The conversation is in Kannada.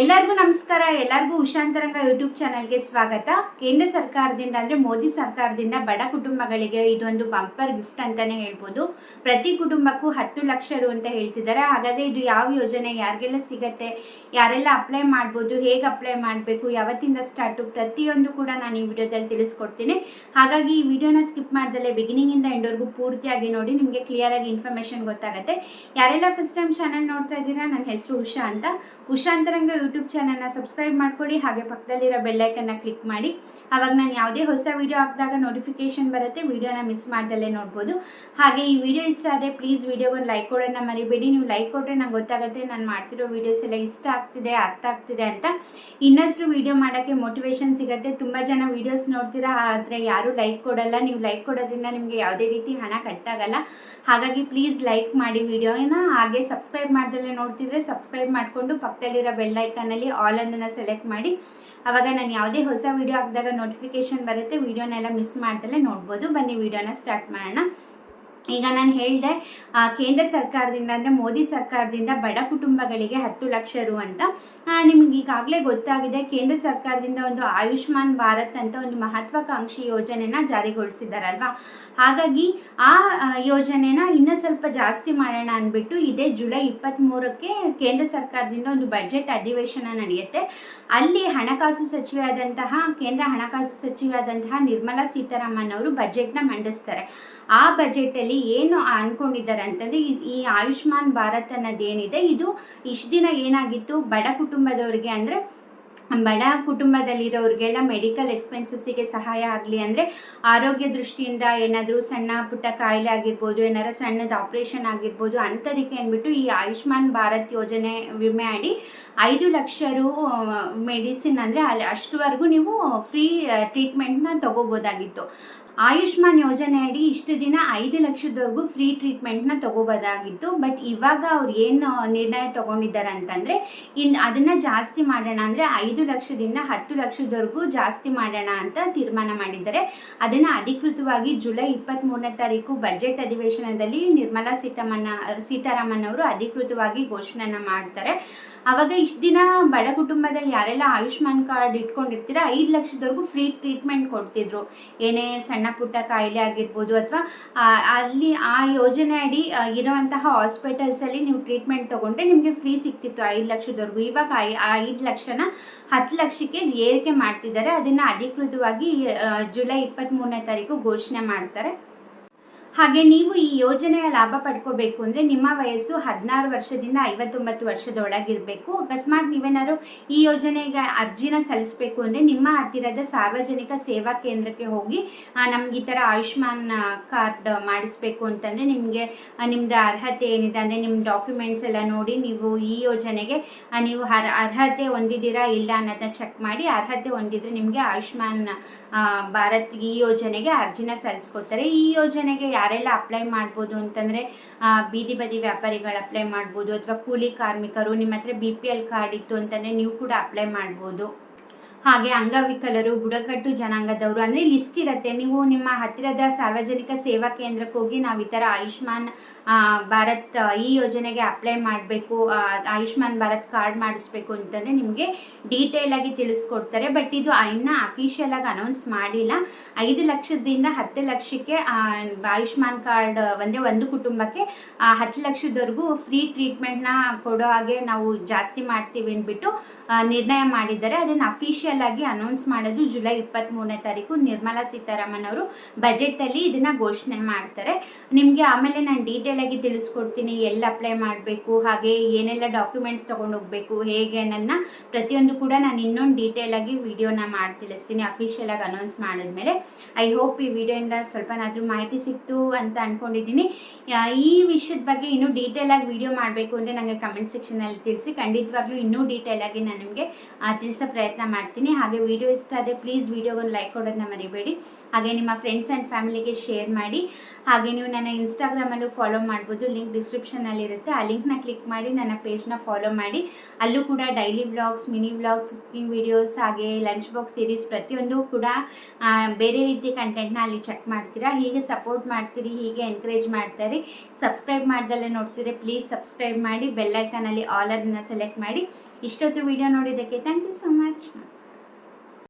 ಎಲ್ಲರಿಗೂ ನಮಸ್ಕಾರ, ಎಲ್ಲರಿಗೂ ಉಷಾಂತರಂಗ ಯೂಟ್ಯೂಬ್ ಚಾನಲ್ಗೆ ಸ್ವಾಗತ. ಕೇಂದ್ರ ಸರ್ಕಾರದಿಂದ ಅಂದರೆ ಮೋದಿ ಸರ್ಕಾರದಿಂದ ಬಡ ಕುಟುಂಬಗಳಿಗೆ ಇದೊಂದು ಬಂಪರ್ ಗಿಫ್ಟ್ ಅಂತಾನೆ ಹೇಳ್ಬೋದು. ಪ್ರತಿ ಕುಟುಂಬಕ್ಕೂ ಹತ್ತು ಲಕ್ಷ ರು ಅಂತ ಹೇಳ್ತಿದ್ದಾರೆ. ಹಾಗಾದರೆ ಇದು ಯಾವ ಯೋಜನೆ? ಯಾರಿಗೆಲ್ಲ ಸಿಗತ್ತೆ? ಯಾರೆಲ್ಲ ಅಪ್ಲೈ ಮಾಡ್ಬೋದು? ಹೇಗೆ ಅಪ್ಲೈ ಮಾಡಬೇಕು? ಯಾವತ್ತಿಂದ ಸ್ಟಾರ್ಟು ಪ್ರತಿಯೊಂದು ಕೂಡ ನಾನು ಈ ವಿಡಿಯೋದಲ್ಲಿ ತಿಳಿಸ್ಕೊಡ್ತೀನಿ. ಹಾಗಾಗಿ ಈ ವಿಡಿಯೋನ ಸ್ಕಿಪ್ ಮಾಡ್ದಲ್ಲೇ ಬಿಗಿನಿಂಗಿಂದ ಎಂಡ್ವರೆಗೂ ಪೂರ್ತಿಯಾಗಿ ನೋಡಿ, ನಿಮಗೆ ಕ್ಲಿಯರಾಗಿ ಇನ್ಫಾರ್ಮೇಷನ್ ಗೊತ್ತಾಗುತ್ತೆ. ಯಾರೆಲ್ಲ ಫಸ್ಟ್ ಟೈಮ್ ಚಾನಲ್ ನೋಡ್ತಾ ಇದ್ದೀರಾ? ನನ್ನ ಹೆಸರು ಉಷಾ ಅಂತ. ಉಷಾಂತರಂಗ ಯೂಟ್ಯೂಬ್ ಚಾನಲ್ನ ಸಬ್ಸ್ಕ್ರೈಬ್ ಮಾಡ್ಕೊಳ್ಳಿ. ಹಾಗೆ ಪಕ್ಕದಲ್ಲಿರೋ ಬೆಲ್ಲೈಕನ್ನ ಕ್ಲಿಕ್ ಮಾಡಿ. ಅವಾಗ ನಾನು ಯಾವುದೇ ಹೊಸ ವೀಡಿಯೋ ಹಾಕಿದಾಗ ನೋಟಿಫಿಕೇಶನ್ ಬರುತ್ತೆ. ವಿಡಿಯೋನ ಮಿಸ್ ಮಾಡ್ದಲ್ಲೇ ನೋಡ್ಬೋದು. ಹಾಗೆ ಈ ವಿಡಿಯೋ ಇಷ್ಟ ಆದರೆ ಪ್ಲೀಸ್ ವಿಡಿಯೋಗೆ ಒಂದು ಲೈಕ್ ಕೊಡೋಣ ಮರಿಬೇಡಿ. ನೀವು ಲೈಕ್ ಕೊಟ್ಟರೆ ನಂಗೆ ಗೊತ್ತಾಗುತ್ತೆ ನಾನು ಮಾಡ್ತಿರೋ ವೀಡಿಯೋಸ್ ಎಲ್ಲ ಇಷ್ಟ ಆಗ್ತಿದೆ, ಅರ್ಥ ಆಗ್ತಿದೆ ಅಂತ. ಇನ್ನಷ್ಟು ವಿಡಿಯೋ ಮಾಡೋಕ್ಕೆ ಮೋಟಿವೇಶನ್ ಸಿಗುತ್ತೆ. ತುಂಬ ಜನ ವೀಡಿಯೋಸ್ ನೋಡ್ತೀರಾ, ಆದರೆ ಯಾರೂ ಲೈಕ್ ಕೊಡಲ್ಲ. ನೀವು ಲೈಕ್ ಕೊಡೋದ್ರಿಂದ ನಿಮಗೆ ಯಾವುದೇ ರೀತಿ ಹಣ ಕಟ್ಟಾಗಲ್ಲ. ಹಾಗಾಗಿ ಪ್ಲೀಸ್ ಲೈಕ್ ಮಾಡಿ ವಿಡಿಯೋನ ಹಾಗೆ ಸಬ್ಸ್ಕ್ರೈಬ್ ಮಾಡ್ದಲ್ಲೇ ನೋಡ್ತಿದ್ರೆ ಸಬ್ಸ್ಕ್ರೈಬ್ ಮಾಡಿಕೊಂಡು ಪಕ್ಕದಲ್ಲಿರೋ ಬೆಲ್ ಐಕನಲ್ಲಿ ಆಲ್ ಅನ್ನನ್ನು ಸೆಲೆಕ್ಟ್ ಮಾಡಿ, ಅವಾಗ ನಾನು ಯಾವುದೇ ಹೊಸ ವಿಡಿಯೋ ಹಾಕಿದಾಗ ನೋಟಿಫಿಕೇಶನ್ ಬರುತ್ತೆ ವಿಡಿಯೋನೆಲ್ಲ ಮಿಸ್ ಮಾಡ್ದಲ್ಲೇ ನೋಡ್ಬೋದು. ಬನ್ನಿ ವಿಡಿಯೋನ ಸ್ಟಾರ್ಟ್ ಮಾಡೋಣ. ಈಗ ನಾನು ಹೇಳಿದೆ ಕೇಂದ್ರ ಸರ್ಕಾರದಿಂದ ಅಂದರೆ ಮೋದಿ ಸರ್ಕಾರದಿಂದ ಬಡ ಕುಟುಂಬಗಳಿಗೆ ಹತ್ತು ಲಕ್ಷ ರು ಅಂತ. ನಿಮಗೆ ಈಗಾಗಲೇ ಗೊತ್ತಾಗಿದೆ, ಕೇಂದ್ರ ಸರ್ಕಾರದಿಂದ ಒಂದು ಆಯುಷ್ಮಾನ್ ಭಾರತ್ ಅಂತ ಒಂದು ಮಹತ್ವಾಕಾಂಕ್ಷಿ ಯೋಜನೆನ ಜಾರಿಗೊಳಿಸಿದಾರಲ್ವಾ? ಹಾಗಾಗಿ ಆ ಯೋಜನೆನ ಇನ್ನೂ ಸ್ವಲ್ಪ ಜಾಸ್ತಿ ಮಾಡೋಣ ಅಂದ್ಬಿಟ್ಟು ಇದೇ ಜುಲೈ ಇಪ್ಪತ್ತ್ಮೂರಕ್ಕೆ ಕೇಂದ್ರ ಸರ್ಕಾರದಿಂದ ಒಂದು ಬಜೆಟ್ ಅಧಿವೇಶನ ನಡೆಯುತ್ತೆ. ಅಲ್ಲಿ ಹಣಕಾಸು ಸಚಿವೆ ಆದಂತಹ, ಕೇಂದ್ರ ಹಣಕಾಸು ಸಚಿವೆ ಆದಂತಹ ನಿರ್ಮಲಾ ಸೀತಾರಾಮನ್ ಅವರು ಬಜೆಟ್ನ ಮಂಡಿಸ್ತಾರೆ. ಆ ಬಜೆಟಲ್ಲಿ ಏನು ಅಂದ್ಕೊಂಡಿದ್ದಾರೆ ಅಂತಂದರೆ, ಈ ಆಯುಷ್ಮಾನ್ ಭಾರತ್ ಅನ್ನೋದು ಏನಿದೆ, ಇದು ಇಷ್ಟು ದಿನ ಏನಾಗಿತ್ತು ಬಡ ಕುಟುಂಬದವರಿಗೆ ಅಂದರೆ, ಬಡ ಕುಟುಂಬದಲ್ಲಿರೋರಿಗೆಲ್ಲ ಮೆಡಿಕಲ್ ಎಕ್ಸ್ಪೆನ್ಸಸ್ಸಿಗೆ ಸಹಾಯ ಆಗಲಿ ಅಂದರೆ, ಆರೋಗ್ಯ ದೃಷ್ಟಿಯಿಂದ ಏನಾದರೂ ಸಣ್ಣ ಪುಟ್ಟ ಕಾಯಿಲೆ ಆಗಿರ್ಬೋದು, ಏನಾರ ಸಣ್ಣದು ಆಪ್ರೇಷನ್ ಆಗಿರ್ಬೋದು ಅಂಥದಕ್ಕೆ ಅಂದ್ಬಿಟ್ಟು ಈ ಆಯುಷ್ಮಾನ್ ಭಾರತ್ ಯೋಜನೆ ವಿಮೆ ಅಡಿ ಐದು ಲಕ್ಷ ರು ಮೆಡಿಸಿನ್ ಅಂದರೆ ಅಲ್ಲಿ ಅಷ್ಟುವರೆಗೂ ನೀವು ಫ್ರೀ ಟ್ರೀಟ್ಮೆಂಟ್ನ ತಗೋಬೋದಾಗಿತ್ತು. ಆಯುಷ್ಮಾನ್ ಯೋಜನೆ ಅಡಿ ಇಷ್ಟು ದಿನ ಐದು ಲಕ್ಷದವರೆಗೂ ಫ್ರೀ ಟ್ರೀಟ್ಮೆಂಟ್ನ ತಗೋಬೋದಾಗಿತ್ತು. ಬಟ್ ಇವಾಗ ಅವ್ರು ಏನು ನಿರ್ಣಯ ತಗೊಂಡಿದ್ದಾರೆ ಅಂತಂದರೆ ಇನ್ನು ಅದನ್ನು ಜಾಸ್ತಿ ಮಾಡೋಣ ಅಂದರೆ ಐದು ಲಕ್ಷದಿಂದ ಹತ್ತು ಲಕ್ಷದವರೆಗೂ ಜಾಸ್ತಿ ಮಾಡೋಣ ಅಂತ ತೀರ್ಮಾನ ಮಾಡಿದ್ದಾರೆ. ಅದನ್ನು ಅಧಿಕೃತವಾಗಿ ಜುಲೈ ಇಪ್ಪತ್ತ್ಮೂರನೇ ತಾರೀಕು ಬಜೆಟ್ ಅಧಿವೇಶನದಲ್ಲಿ ನಿರ್ಮಲಾ ಸೀತಾರಾಮನ್ ಸೀತಾರಾಮನ್ ಅವರು ಅಧಿಕೃತವಾಗಿ ಘೋಷಣೆನ ಮಾಡ್ತಾರೆ. ಆವಾಗ ಇಷ್ಟು ದಿನ ಬಡ ಕುಟುಂಬದಲ್ಲಿ ಯಾರೆಲ್ಲ ಆಯುಷ್ಮಾನ್ ಕಾರ್ಡ್ ಇಟ್ಕೊಂಡಿರ್ತೀರ, ಐದು ಲಕ್ಷದವರೆಗೂ ಫ್ರೀ ಟ್ರೀಟ್ಮೆಂಟ್ ಕೊಡ್ತಿದ್ರು. ಏನೇ ಸಣ್ಣ ಪುಟ್ಟ ಕಾಯಿಲೆ ಆಗಿರ್ಬೋದು ಅಥವಾ ಅಲ್ಲಿ ಆ ಯೋಜನೆ ಅಡಿ ಇರುವಂತಹ ಹಾಸ್ಪಿಟಲ್ಸಲ್ಲಿ ನೀವು ಟ್ರೀಟ್ಮೆಂಟ್ ತೊಗೊಂಡ್ರೆ ನಿಮಗೆ ಫ್ರೀ ಸಿಗ್ತಿತ್ತು ಐದು ಲಕ್ಷದವರೆಗೂ. ಇವಾಗ ಐದು ಲಕ್ಷನ, ಹತ್ತು ಲಕ್ಷಕ್ಕೆ ಏರಿಕೆ ಮಾಡ್ತಿದ್ದಾರೆ. ಅದನ್ನು ಅಧಿಕೃತವಾಗಿ ಜುಲೈ ಇಪ್ಪತ್ತ್ಮೂರನೇ ತಾರೀಕು ಘೋಷಣೆ ಮಾಡ್ತಾರೆ. ಹಾಗೆ ನೀವು ಈ ಯೋಜನೆಯ ಲಾಭ ಪಡ್ಕೋಬೇಕು ಅಂದರೆ ನಿಮ್ಮ ವಯಸ್ಸು ಹದಿನಾರು ವರ್ಷದಿಂದ ಐವತ್ತೊಂಬತ್ತು ವರ್ಷದೊಳಗಿರಬೇಕು. ಅಕಸ್ಮಾತ್ ನೀವೇನಾದ್ರು ಈ ಯೋಜನೆಗೆ ಅರ್ಜಿನ ಸಲ್ಲಿಸಬೇಕು ಅಂದರೆ ನಿಮ್ಮ ಹತ್ತಿರದ ಸಾರ್ವಜನಿಕ ಸೇವಾ ಕೇಂದ್ರಕ್ಕೆ ಹೋಗಿ ನಮ್ಗೆ ಈ ಥರ ಆಯುಷ್ಮಾನ್ ಕಾರ್ಡ್ ಮಾಡಿಸ್ಬೇಕು ಅಂತಂದರೆ ನಿಮಗೆ ನಿಮ್ಮದು ಅರ್ಹತೆ ಏನಿದೆ ಅಂದರೆ ನಿಮ್ಮ ಡಾಕ್ಯುಮೆಂಟ್ಸ್ ಎಲ್ಲ ನೋಡಿ ನೀವು ಈ ಯೋಜನೆಗೆ ನೀವು ಅರ್ ಅರ್ಹತೆ ಹೊಂದಿದ್ದೀರಾ ಇಲ್ಲ ಅನ್ನೋದನ್ನ ಚೆಕ್ ಮಾಡಿ ಅರ್ಹತೆ ಹೊಂದಿದ್ರೆ ನಿಮಗೆ ಆಯುಷ್ಮಾನ್ ಭಾರತ್ ಈ ಯೋಜನೆಗೆ ಅರ್ಜಿನ ಸಲ್ಲಿಸ್ಕೊತಾರೆ ಈ ಯೋಜನೆಗೆ ಯಾರೆಲ್ಲ ಅಪ್ಲೈ ಮಾಡ್ಬೋದು ಅಂತಂದರೆ ಬೀದಿ ಬದಿ ವ್ಯಾಪಾರಿಗಳು ಅಪ್ಲೈ ಮಾಡ್ಬೋದು, ಅಥವಾ ಕೂಲಿ ಕಾರ್ಮಿಕರು ನಿಮ್ಮ ಹತ್ರ ಬಿ ಪಿ ಎಲ್ ಕಾರ್ಡ್ ಇತ್ತು ಅಂತಂದರೆ ನೀವು ಕೂಡ ಅಪ್ಲೈ ಮಾಡ್ಬೋದು. ಹಾಗೆ ಅಂಗವಿಕಲರು, ಬುಡಕಟ್ಟು ಜನಾಂಗದವರು, ಅಂದರೆ ಲಿಸ್ಟ್ ಇರುತ್ತೆ. ನೀವು ನಿಮ್ಮ ಹತ್ತಿರದ ಸಾರ್ವಜನಿಕ ಸೇವಾ ಕೇಂದ್ರಕ್ಕೆ ಹೋಗಿ ನಾವು ಈ ಥರ ಆಯುಷ್ಮಾನ್ ಭಾರತ್, ಈ ಯೋಜನೆಗೆ ಅಪ್ಲೈ ಮಾಡಬೇಕು ಆಯುಷ್ಮಾನ್ ಭಾರತ್ ಕಾರ್ಡ್ ಮಾಡಿಸ್ಬೇಕು ಅಂತಂದರೆ ನಿಮಗೆ ಡೀಟೇಲ್ ಆಗಿ ತಿಳಿಸ್ಕೊಡ್ತಾರೆ. ಬಟ್ ಇದು ಇನ್ನೂ ಅಫಿಷಿಯಲ್ ಆಗಿ ಅನೌನ್ಸ್ ಮಾಡಿಲ್ಲ. ಐದು ಲಕ್ಷದಿಂದ ಹತ್ತು ಲಕ್ಷಕ್ಕೆ ಆಯುಷ್ಮಾನ್ ಕಾರ್ಡ್ ಅಂದರೆ ಒಂದು ಕುಟುಂಬಕ್ಕೆ ಹತ್ತು ಲಕ್ಷದವರೆಗೂ ಫ್ರೀ ಟ್ರೀಟ್ಮೆಂಟ್ನ ಕೊಡೋ ಹಾಗೆ ನಾವು ಜಾಸ್ತಿ ಮಾಡ್ತೀವಿ ಅಂದ್ಬಿಟ್ಟು ನಿರ್ಣಯ ಮಾಡಿದ್ದಾರೆ. ಅದನ್ನು ಅಫಿಷಿಯಲ್ ಆಗಿ ಅನೌನ್ಸ್ ಮಾಡೋದು ಜುಲೈ ಇಪ್ಪತ್ತ್ಮೂರನೇ ತಾರೀಕು. ನಿರ್ಮಲಾ ಸೀತಾರಾಮನ್ ಅವರು ಬಜೆಟಲ್ಲಿ ಇದನ್ನ ಘೋಷಣೆ ಮಾಡ್ತಾರೆ. ನಿಮಗೆ ಆಮೇಲೆ ನಾನು ಡೀಟೇಲ್ ಆಗಿ ತಿಳಿಸ್ಕೊಡ್ತೀನಿ, ಎಲ್ಲಿ ಅಪ್ಲೈ ಮಾಡಬೇಕು, ಹಾಗೆ ಏನೆಲ್ಲ ಡಾಕ್ಯುಮೆಂಟ್ಸ್ ತೊಗೊಂಡು ಹೋಗಬೇಕು, ಹೇಗೆ ನನ್ನ ಪ್ರತಿಯೊಂದು ಕೂಡ ನಾನು ಇನ್ನೊಂದು ಡೀಟೇಲ್ ಆಗಿ ವಿಡಿಯೋನ ಮಾಡಿ ತಿಳಿಸ್ತೀನಿ ಅಫಿಷಿಯಲ್ ಆಗಿ ಅನೌನ್ಸ್ ಮಾಡಿದ್ಮೇಲೆ. ಐ ಹೋಪ್ ಈ ವಿಡಿಯೋಯಿಂದ ಸ್ವಲ್ಪನಾದರೂ ಮಾಹಿತಿ ಸಿಕ್ತು ಅಂತ ಅಂದ್ಕೊಂಡಿದ್ದೀನಿ ಈ ವಿಷಯದ ಬಗ್ಗೆ ಇನ್ನೂ ಡೀಟೇಲ್ ಆಗಿ ವಿಡಿಯೋ ಮಾಡಬೇಕು ಅಂದರೆ ನನಗೆ ಕಮೆಂಟ್ ಸೆಕ್ಷನಲ್ಲಿ ತಿಳಿಸಿ, ಖಂಡಿತವಾಗ್ಲೂ ಇನ್ನೂ ಡೀಟೇಲ್ ಆಗಿ ನಾನು ನಿಮಗೆ ತಿಳಿಸೋ ಪ್ರಯತ್ನ ಮಾಡ್ತೀನಿ. ಹಾಗೆ ವಿಡಿಯೋ ಇಷ್ಟ ಆದರೆ ಪ್ಲೀಸ್ ವಿಡಿಯೋಗೊಂದು ಲೈಕ್ ಕೊಡೋದನ್ನ ಮರಿಬೇಡಿ. ಹಾಗೆ ನಿಮ್ಮ ಫ್ರೆಂಡ್ಸ್ ಆ್ಯಂಡ್ ಫ್ಯಾಮಿಲಿಗೆ ಶೇರ್ ಮಾಡಿ. ಹಾಗೆ ನೀವು ನನ್ನ ಇನ್ಸ್ಟಾಗ್ರಾಮಲ್ಲೂ ಫಾಲೋ ಮಾಡ್ಬೋದು. ಲಿಂಕ್ ಡಿಸ್ಕ್ರಿಪ್ಷನಲ್ಲಿರುತ್ತೆ ಆ ಲಿಂಕ್ನ ಕ್ಲಿಕ್ ಮಾಡಿ ನನ್ನ ಪೇಜ್ನ ಫಾಲೋ ಮಾಡಿ. ಅಲ್ಲೂ ಕೂಡ daily vlogs mini vlogs cooking videos ಹಾಗೆ ಲಂಚ್ ಬಾಕ್ಸ್ ಸೀರೀಸ್ ಪ್ರತಿಯೊಂದು ಕೂಡ ಬೇರೆ ರೀತಿ ಕಂಟೆಂಟ್ನ ಅಲ್ಲಿ ಚೆಕ್ ಮಾಡ್ತೀರಾ. ಹೀಗೆ ಸಪೋರ್ಟ್ ಮಾಡ್ತೀರಿ, ಹೀಗೆ ಎನ್ಕರೇಜ್ ಮಾಡ್ತಾರೆ. ಸಬ್ಸ್ಕ್ರೈಬ್ ಮಾಡ್ದಲ್ಲೇ ನೋಡ್ತೀರಿ ಪ್ಲೀಸ್ ಸಬ್ಸ್ಕ್ರೈಬ್ ಮಾಡಿ. ಬೆಲ್ಲೈಕನಲ್ಲಿ ಆಲ್ ಅದನ್ನು ಸೆಲೆಕ್ಟ್ ಮಾಡಿ. ಇಷ್ಟೊತ್ತು ವಿಡಿಯೋ ನೋಡಿದ್ದಕ್ಕೆ ಥ್ಯಾಂಕ್ ಯು ಸೊ ಮಚ್